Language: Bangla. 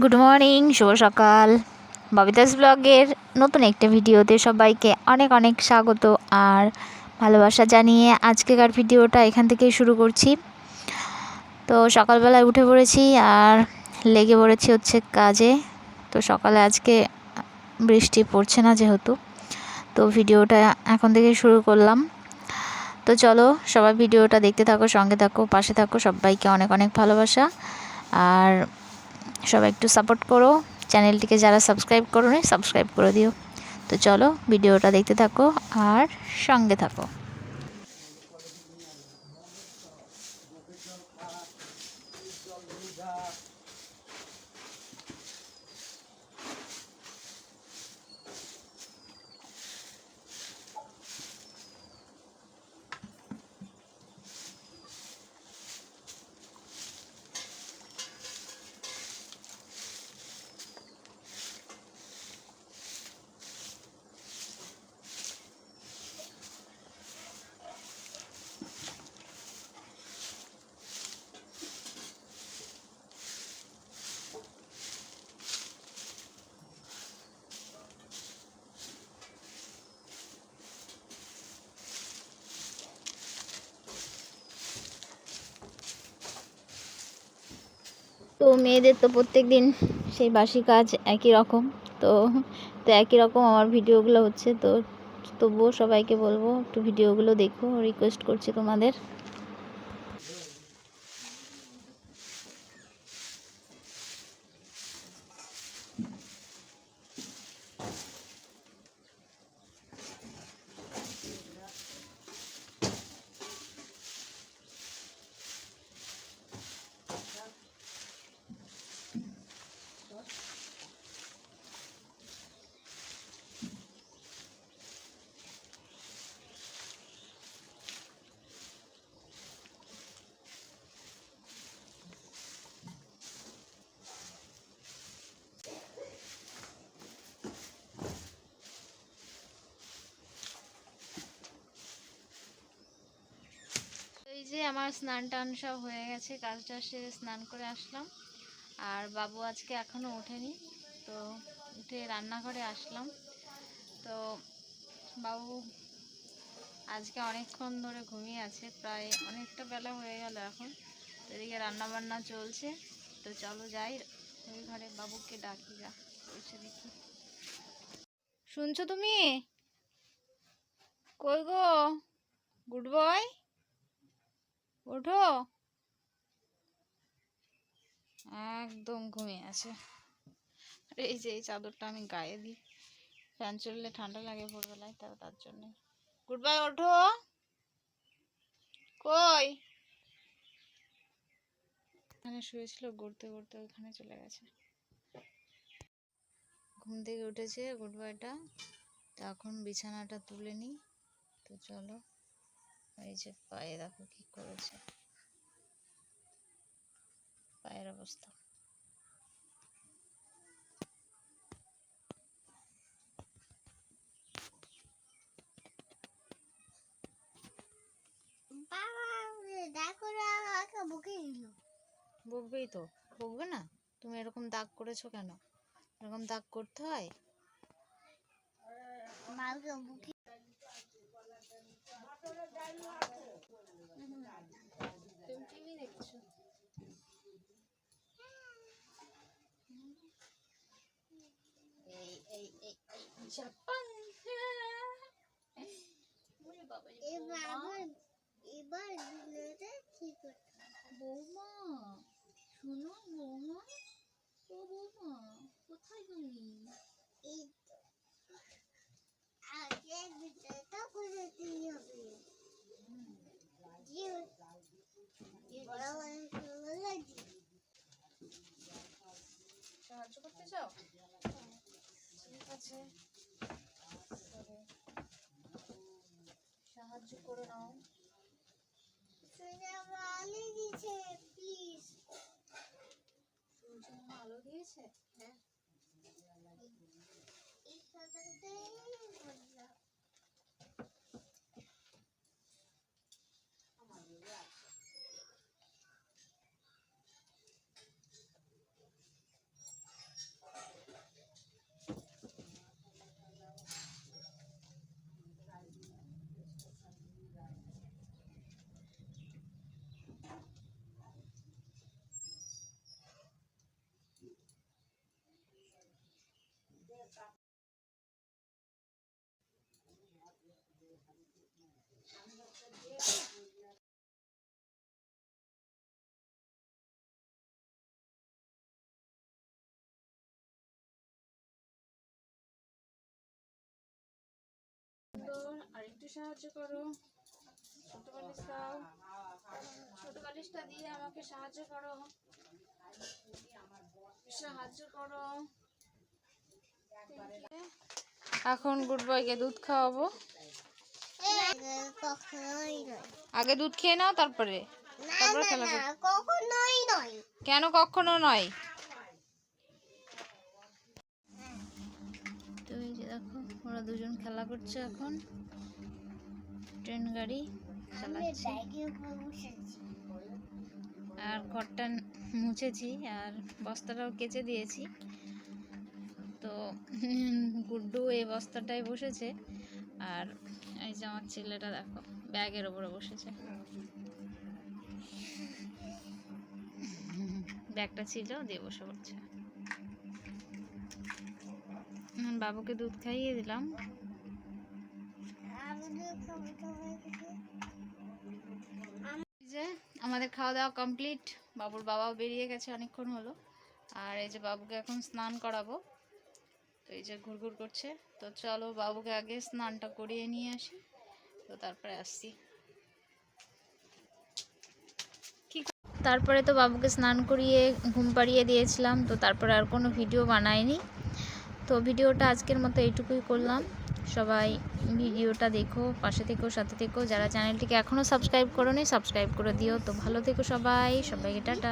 গুড মর্নিং শুভ সকাল। ববিতাস ব্লগের নতুন একটা ভিডিওতে সবাইকে অনেক অনেক স্বাগত আর ভালোবাসা জানিয়ে আজকেকার ভিডিওটা এখান থেকেই শুরু করছি। তো সকালবেলায় উঠে পড়েছি আর লেগে পড়েছি হচ্ছে কাজে। তো সকালে আজকে বৃষ্টি পড়ছে না যেহেতু। তো ভিডিওটা এখন থেকে শুরু করলাম। তো চলো সবাই ভিডিওটা দেখতে থাকো, সঙ্গে থাকো, পাশে থাকো। সবাইকে অনেক অনেক ভালোবাসা। আর সবাই একটু সাপোর্ট করো। চ্যানেলটিকে যারা সাবস্ক্রাইব করো সাবস্ক্রাইব করে দিও। তো চলো, ভিডিওটা দেখতে থাকো আর সঙ্গে থাকো। তো মেয়েদের তো প্রত্যেক দিন সেই বাসি কাজ একই রকম। তো তো একই রকম আমার ভিডিওগুলো হচ্ছে। তো, তবুও সবাইকে বলব একটু ভিডিওগুলো দেখো রিকোয়েস্ট করছি তোমাদের। যে আমার স্নান টান সব হয়ে গেছে কাজটা সেরে স্নান করে আসলাম। আর বাবু আজকে এখনও ওঠেনি, তো উঠে রান্নাঘরে আসলাম। তো বাবু আজকে অনেকক্ষণ ধরে ঘুমিয়ে আছে, প্রায় অনেকটা বেলা হয়ে গেল এখন। তো এদিকে রান্না বান্না চলছে, তো চলো যাই। ওই ঘরে বাবুকে ডাকি, যা এসে দেখি। শুনছো তুমি? কই গো? Good boy? ওঠো। একদম ঘুমিয়ে আছে। আর এই যে এই চাদরটা আমি গায়ে দিই। ফ্যান চললে ঠান্ডা লাগে ভোরবেলায় তাও তার জন্য গুড বাই ওঠো। কই? এখানে শুয়েছিল ঘুরতে ঘুরতে ওইখানে চলে গেছে। ঘুম থেকে উঠেছে গুড বাইটা তো এখন বিছানাটা তুলে নিই। তো চলো। এই যে পায়ে দেখো কি করেছে। পায়ের অবস্থা। বকবেই তো বকবে না? তুমি এরকম দাগ করেছ কেন? এরকম দাগ করতে হয়? এবার। আবার ঠিক করতে বৌমা শোনো কোথায় তুমি এই। আগে ভিতরটা করে দিতে হবে সাহায্য করতে চাও? ঠিক আছে। সাহায্য করে নাও। ভালো দিছে প্লিজ সূর্য আলো দিয়েছে? এই একটু সাহায্য করো। ছোট বালিশ দাও। ছোট বালিশটা দিয়ে আমাকে সাহায্য করো। সাহায্য করো। এখন গুড বয়কে দুধ খাওয়াবো। আগে দুধ খেয়ে নাও তারপরে। কেন কখনো নয় তো এই যে দেখো ওরা দুজন খেলা করছে এখন। ট্রেন গাড়ি আর ঘরটা মুছেছি আর বস্তাটাও কেচে দিয়েছি। তো গুড্ডু এই বস্তাটায় বসেছে। আর এই যে আমার ছেলেটা দেখো, ব্যাগের ওপরে বসেছে। ব্যাগটা ছিল, দিয়ে বসে পড়ছে এখন বাবুকে দুধ খাইয়ে দিলাম। যে আমাদের খাওয়া দাওয়া কমপ্লিট। বাবুর বাবাও বেরিয়ে গেছে অনেকক্ষণ হলো। আর এই যে বাবুকে এখন স্নান করাবো। তো এই যে ঘুরঘুর করছে। তো চলো বাবুকে আগে স্নানটা করিয়ে নিয়ে আসি। তো তারপরে আসছি। তারপরে তো বাবুকে স্নান করিয়ে ঘুম পাড়িয়ে দিয়েছিলাম। তো তারপরে আর কোনো ভিডিও বানাইনি। তো ভিডিওটা আজকের মতো এইটুকুই করলাম। সবাই ভিডিওটা দেখো, পাশে থেকো, সাথে থেকো। যারা চ্যানেলটিকে এখনও সাবস্ক্রাইব করো সাবস্ক্রাইব করে দিও। তো ভালো থেকো সবাই। সবাইকে টাটা।